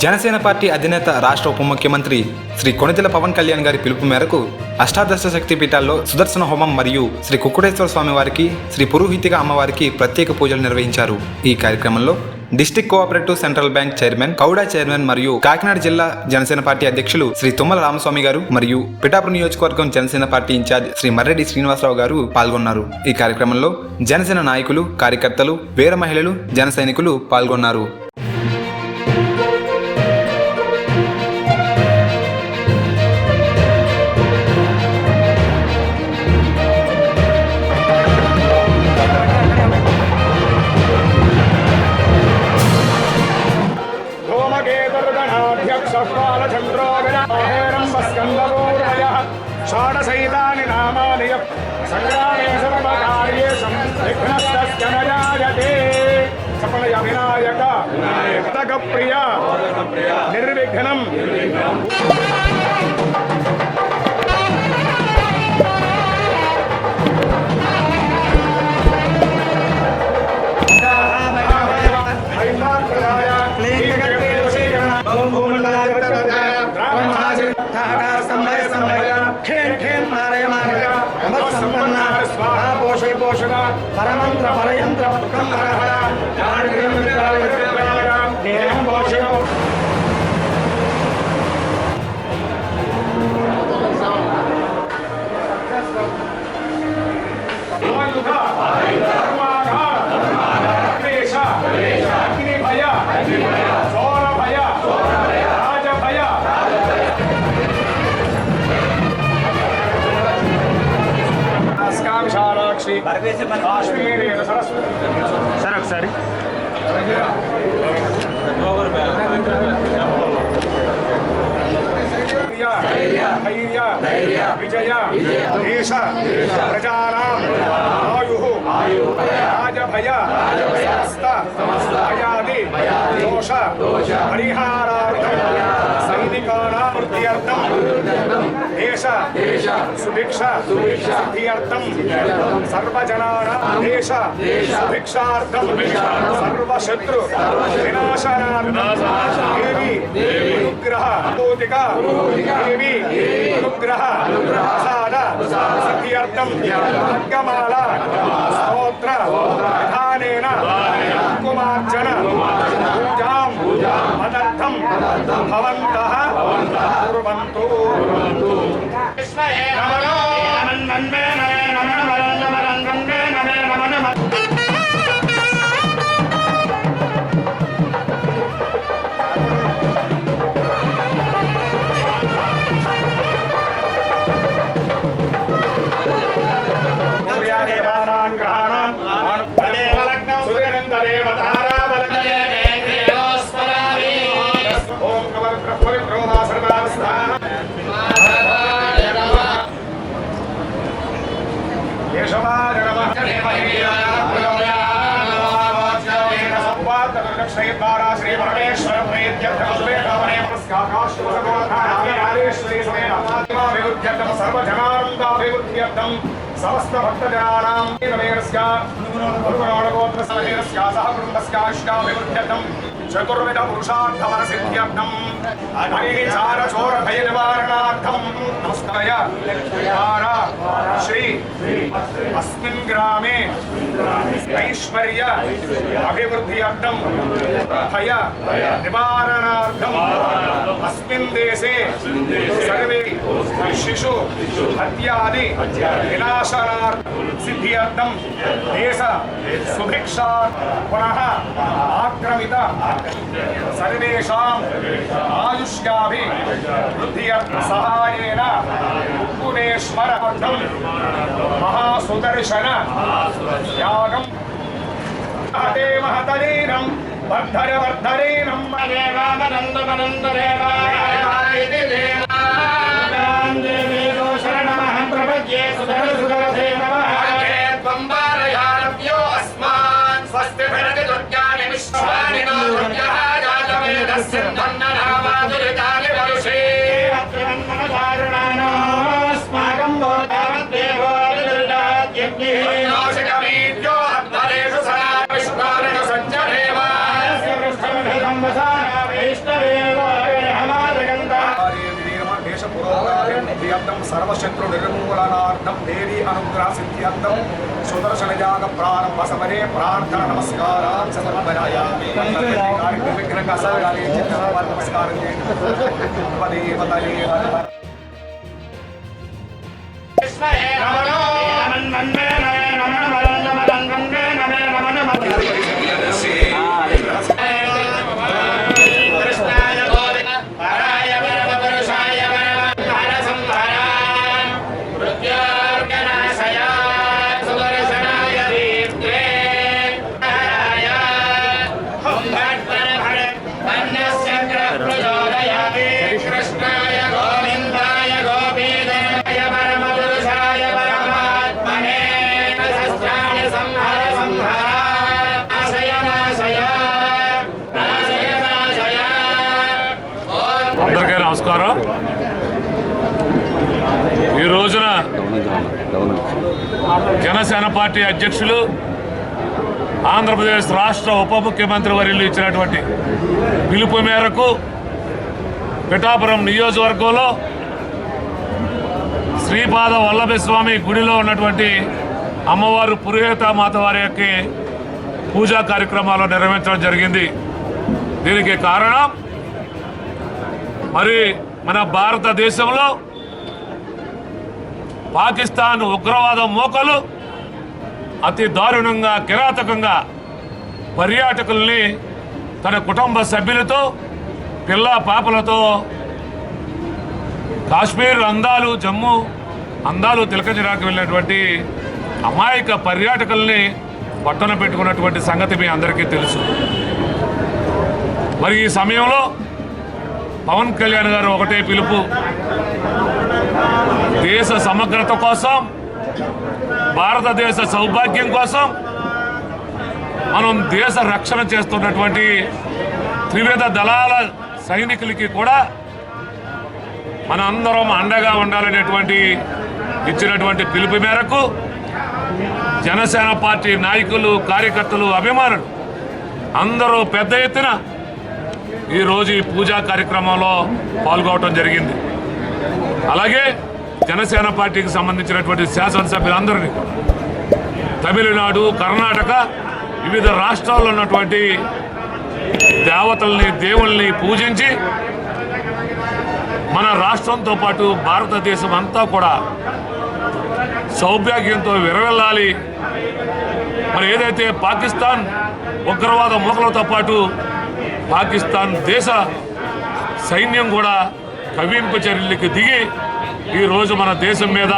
Janasena party అధినేత రాష్ట్ర ఉప ముఖ్యమంత్రి శ్రీ కొణిదెల పవన్ కళ్యాణ్ గారి పిలుపు మేరకు అష్టాదశ శక్తి పీఠాల్లో సుదర్శన హోమం మరియు శ్రీ కుక్కుటేశ్వర స్వామి వారికి శ్రీ పురోహితిగా అమ్మవారికి ప్రత్యేక పూజలు నిర్వహించారు. ఈ కార్యక్రమంలో district cooperative central bank chairman KUDA chairman మరియు కాకినాడ జిల్లా జనసేన పార్టీ అధ్యక్షులు శ్రీ తుమ్మల రామస్వామి గారు మరియు పిఠాపురం నియోజకవర్గం జనసేన పార్టీ ఇన్ఛార్జ్ శ్రీ మర్రెడ్డి శ్రీనివాసరావు గారు పాల్గొన్నారు. ఈ కార్యక్రమంలో జనసేన నాయకులు కార్యకర్తలు వీర మహిళలు జన సైనికులు పాల్గొన్నారు. సర్వాయ సర్వకార్యేషు విఘ్నస్తస్య నయాయతే సఫలయ వినాయక నిర్విఘ్నం పరమంత్ర పరయంత్ర అగ్నిభయ సార్ ఒకసారి ధైర్య విజయ దేశ ప్రజానాం ఆయు రాజభయ సమస్త భయాది దోష పరిహారార్థం సైనికానాం వృద్ధ్యర్థం దేశ देश सुभिक्षा सिद्धियर्थम सर्वजनानां देश सुभिक्षार्थम सर्वशत्रु। विनाशनार्थम देवी। अनुग्रह। बोधिका देवी। अनुग्रह। प्रसाद। सिद्धियर्थम यज्ञमाला। स्तोत्र। विधानेन कुमार्जन। पूजां। मदर्थं। भवन्तः। సంవాదక్షయద్వారా శ్రీ పరమేశ్వర ప్రీత్యర్థమేకామనే నమస్కారాశ్వసగోధారేశ్వరీ సర్వజనానందాభివృద్ధ్యర్థం సమస్త భక్తజనానాం నమేరస్య గురుగణోగోత్ర సమేరస్య సహ కుటుంబస్యాష్టాభివృద్ధ్యర్థం చతుర్విధ పురుషార్థమన సిద్ధ్యర్థం చోర భయ నివారణార్థం నమస్కాయ శ్రీ అస్మిన్ గ్రామే ఐశ్వర్య అభివృద్ధ్యర్థం భయ నివారణార్థం అస్మిన్ దేశే సర్వే శిశు హత్యాది వినాశనార్థం సిద్ధ్యర్థం దేశ సుభిక్షా పునః ఆక్రమిత సర్వేషాం ఆయుష్యాభి వృద్ధ్యర్థ సహాయేన ఉక్కునేశ్వరార్థం మహాసుదర్శన యాగం హతే మహతరీరం వర్ధర వర్ధరీరం శరణమహం ప్రపద్యే సుధర సుధరసే నమః सिद्धियर्थम सर्वशत्रु निर्मूलनार्थम देवी अनुग्रह सिद्धियर्थम सुदर्शन जाग प्रारंभ समय प्रार्थना नमस्कार జనసేన పార్టీ అధ్యక్షులు ఆంధ్రప్రదేశ్ రాష్ట్ర ఉప ముఖ్యమంత్రి వర్యులు ఇచ్చినటువంటి పిలుపు మేరకు పిఠాపురం నియోజకవర్గంలో శ్రీపాద వల్లభ స్వామి గుడిలో ఉన్నటువంటి అమ్మవారు పురోహిత మాత వారి యొక్క పూజా కార్యక్రమాలు నిర్వహించడం జరిగింది. దీనికి కారణం మరి మన భారతదేశంలో పాకిస్తాన్ ఉగ్రవాద మోకలు అతి దారుణంగా కిరాతకంగా పర్యాటకుల్ని తన కుటుంబ సభ్యులతో పిల్ల పాపలతో కాశ్మీర్ అందాలు జమ్మూ అందాలు తిలకజరాకు వెళ్ళినటువంటి అమాయక పర్యాటకుల్ని పట్టణ పెట్టుకున్నటువంటి సంగతి మీ అందరికీ తెలుసు. మరి ఈ సమయంలో పవన్ కళ్యాణ్ గారు ఒకటే పిలుపు. దేశ సమగ్రత కోసం భారతదేశ సౌభాగ్యం కోసం మనం దేశ రక్షణ చేస్తున్నటువంటి త్రివిధ దళాల సైనికులకి కూడా మన అందరం అండగా ఉండాలనేటువంటి ఇచ్చినటువంటి పిలుపు మేరకు జనసేన పార్టీ నాయకులు కార్యకర్తలు అభిమానులు అందరూ పెద్ద ఎత్తున ఈరోజు ఈ పూజా కార్యక్రమంలో పాల్గొనడం జరిగింది. అలాగే జనసేన పార్టీకి సంబంధించినటువంటి శాసనసభ్యులందరినీ తమిళనాడు కర్ణాటక వివిధ రాష్ట్రాల్లో ఉన్నటువంటి దేవతల్ని దేవుల్ని పూజించి మన రాష్ట్రంతో పాటు భారతదేశం అంతా కూడా సౌభాగ్యంతో విరవెల్లాలి మరి ఏదైతే పాకిస్తాన్ ఉగ్రవాద మూకలతో పాటు పాకిస్తాన్ దేశ సైన్యం కూడా కవింపు చర్యలకు దిగి ఈరోజు మన దేశం మీద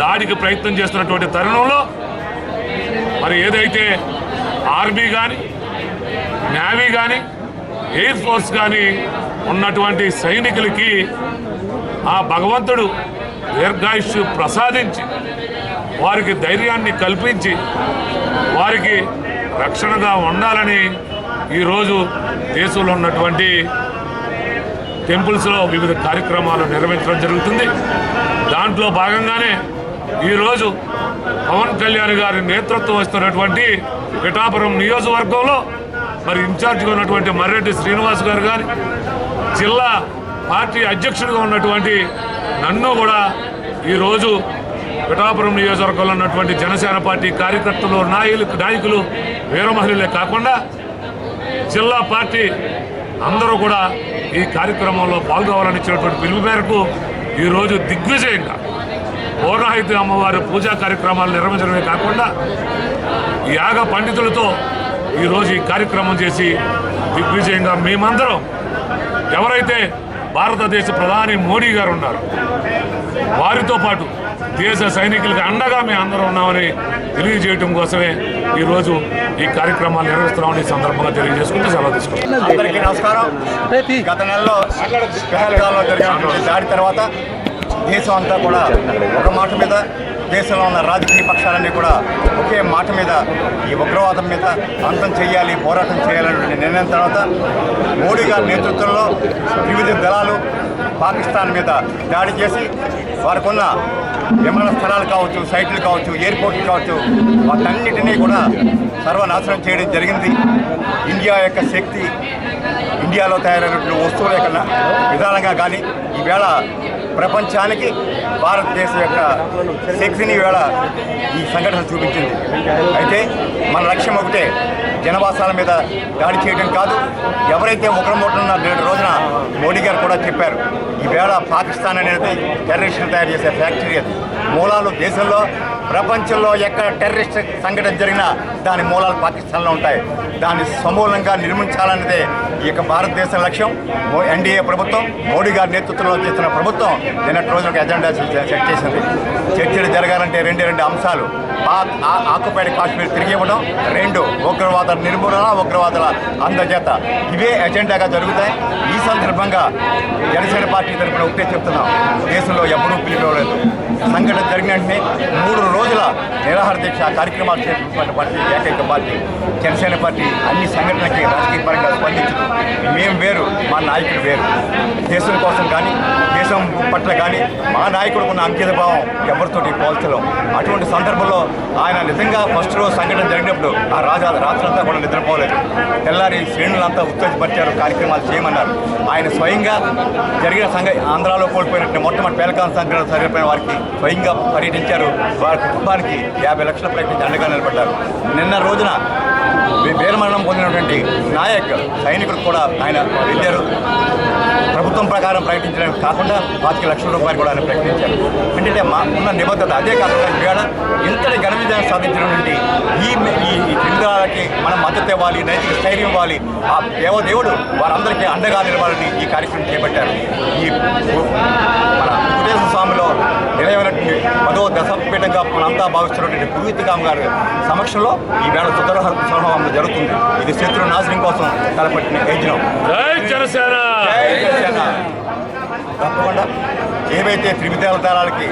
దాడికి ప్రయత్నం చేస్తున్నటువంటి తరుణంలో మరి ఏదైతే ఆర్మీ కానీ నేవీ కానీ ఎయిర్ ఫోర్స్ కానీ ఉన్నటువంటి సైనికులకి ఆ భగవంతుడు దీర్ఘాయుష్యు ప్రసాదించి వారికి ధైర్యాన్ని కల్పించి వారికి రక్షణగా ఉండాలని ఈరోజు దేశంలో ఉన్నటువంటి టెంపుల్స్లో వివిధ కార్యక్రమాలు నిర్వహించడం జరుగుతుంది. దాంట్లో భాగంగానే ఈరోజు పవన్ కళ్యాణ్ గారి నేతృత్వం వస్తున్నటువంటి పిఠాపురం నియోజకవర్గంలో మరి ఇన్ఛార్జిగా ఉన్నటువంటి మర్రెడ్డి శ్రీనివాస్ గారు కానీ జిల్లా పార్టీ అధ్యక్షుడిగా ఉన్నటువంటి నన్ను కూడా ఈరోజు పిఠాపురం నియోజకవర్గంలో ఉన్నటువంటి జనసేన పార్టీ కార్యకర్తలు నాయకులు నాయకులు వీరమహిళలే కాకుండా జిల్లా పార్టీ అందరూ కూడా ఈ కార్యక్రమంలో పాల్గొవాలని ఇచ్చినటువంటి పిలుపు మేరకు ఈరోజు దిగ్విజయంగా పూర్ణాహితి అమ్మవారి పూజా కార్యక్రమాలు నిర్వహించడమే కాకుండా యాగ పండితులతో ఈరోజు ఈ కార్యక్రమం చేసి దిగ్విజయంగా మేమందరం ఎవరైతే భారతదేశ ప్రధాని మోడీ గారు ఉన్నారు వారితో పాటు దేశ సైనికులకు అండగా మేము అందరం ఉన్నామని తెలియజేయడం కోసమే ఈరోజు ఈ కార్యక్రమాలు నిర్వహిస్తున్నామని ఈ సందర్భంగా తెలియజేసుకుంటూ సెలవు తీసుకుంటాం అందరికీ నమస్కారం. గత నెలలో జరిగినటువంటి దాడి తర్వాత దేశం అంతా కూడా ఒక మాట మీద దేశంలో ఉన్న రాజకీయ పక్షాలన్నీ కూడా ఒకే మాట మీద ఈ ఉగ్రవాదం మీద అంతం చేయాలి పోరాటం చేయాలనే నిర్ణయం తర్వాత మోడీ గారి నేతృత్వంలో వివిధ దళాలు పాకిస్తాన్ మీద దాడి చేసి వారికి ఉన్న విమాన స్థలాలు కావచ్చు సైట్లు కావచ్చు ఎయిర్పోర్ట్లు కావచ్చు వాటన్నిటినీ కూడా సర్వనాశనం చేయడం జరిగింది. ఇండియా యొక్క శక్తి ఇండియాలో తయారైనటువంటి వస్తువుల యొక్క విధానంగా కానీ ఈవేళ ప్రపంచానికి భారతదేశం యొక్క శక్తిని వేళ ఈ సంఘటన చూపించింది. అయితే మన లక్ష్యం ఒకటే జనవాసాల మీద దాడి చేయడం కాదు. ఎవరైతే ఒకరి మూటన్న నేడు రోజున మోడీ గారు కూడా చెప్పారు ఈవేళ పాకిస్తాన్ అనేది టెర్రరిస్టులు తయారు చేసే ఫ్యాక్టరీ అది. మూలాలు దేశంలో ప్రపంచంలో ఎక్కడ టెర్రరిస్ట్ సంఘటన జరిగినా దాని మూలాలు పాకిస్తాన్లో ఉంటాయి. దాన్ని సమూలంగా నిర్మించాలన్నదే ఈ యొక్క భారతదేశం లక్ష్యం ఎన్డీఏ ప్రభుత్వం మోడీ గారి నేతృత్వంలో చేస్తున్న ప్రభుత్వం నిన్నటి రోజున ఒక ఎజెండా సెట్ చేసింది. చర్చలు జరగాలంటే రెండు రెండు అంశాలు. పాక్ ఆ- ఆక్యుపైడ్ కాశ్మీర్ తిరిగి ఇవ్వడం రెండు ఉగ్రవాద నిర్మూలన ఉగ్రవాదుల అందజేత. ఇవే ఎజెండాగా జరుగుతాయి. ఈ సందర్భంగా జనసేన పార్టీ తరఫున ఒకటే చెప్తున్నాం. దేశంలో ఎవరూ పిలిపివ్వలేదు. సంఘటన జరిగిన వెంటనే మూడు రోజుల నిరాహార దీక్ష కార్యక్రమాలు చేపట్టిన పార్టీ ఏకైక పార్టీ. జనసేన పార్టీ అన్ని సంఘటనలకి రాజకీయ పరంగా స్పందించదు. మేము వేరు మా నాయకుడు వేరు. దేశం కోసం కానీ దేశం పట్ల కానీ మా నాయకుడికి ఉన్న అంకిత భావం ఎవరితోటి పోల్చలేం. అటువంటి సందర్భంలో ఆయన నిజంగా ఫస్ట్ రోజు సంఘటన జరిగినప్పుడు ఆ రాజా రాత్రంతా కూడా నిద్రపోలేదు. తెల్లారి శ్రేణులంతా ఉత్తేజపరిచారు కార్యక్రమాలు చేయమన్నారు. ఆయన స్వయంగా జరిగిన సంఘ ఆంధ్రాలో కోల్పోయినట్టు మొట్టమొదటి పేలకాల సంఘటన జరిగిపోయిన వారికి స్వయంగా పర్యటించారు. వారి కుటుంబానికి యాభై లక్షల ప్రయత్నించి అండగా నిలబడ్డారు. నిన్న రోజున వీరమరణం పొందినటువంటి నాయక్ సైనికుడు కూడా ఆయన వెళ్ళారు. ప్రభుత్వం ప్రకారం ప్రకటించడానికి కాకుండా పాతిక లక్షల రూపాయలు కూడా ఆయన ప్రకటించారు. అంటే మా ఉన్న నిబద్ధత అదే కాకుండా ఇవాళ ఇంతటి ఘన విజయం సాధించడం ఈ ఈ ఈ మనం మద్దతు ఇవ్వాలి నైతిక స్థైర్యం ఇవ్వాలి. ఆ దేవదేవుడు వారందరికీ అండగా నిలవాలని ఈ కార్యక్రమం చేపట్టారు. ఈ మన స్వామిలో నిలయమైనటువంటి పదో దశాపీఠంగా మనంతా భావిస్తున్నటువంటి పురోహితిగాం గారి సమక్షంలో ఈ వేళ సుదరహ సంభవం జరుగుతుంది. ఇది శత్రు నాశనం కోసం తలపట్టిన యజ్ఞం. తప్పకుండా ఏవైతే త్రివిధాల దళాలకి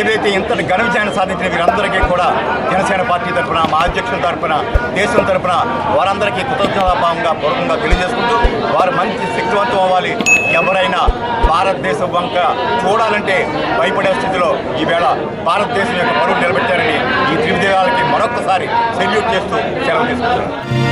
ఏదైతే ఇంతటి ఘన విజయాన్ని సాధించిన వీరందరికీ కూడా జనసేన పార్టీ తరఫున మా అధ్యక్షుల తరఫున దేశం తరఫున వారందరికీ కృతజ్ఞతాభావంగా పూర్వకంగా తెలియజేసుకుంటూ వారు మంచి శక్తివంతం అవ్వాలి. ఎవరైనా భారతదేశం వంక చూడాలంటే భయపడే స్థితిలో ఈవేళ భారతదేశం యొక్క పరువు నిలబెట్టారని ఈ త్రివిధాలకి మరొకసారి సెల్యూట్ చేస్తూ సెలవు తీసుకుంటున్నాను.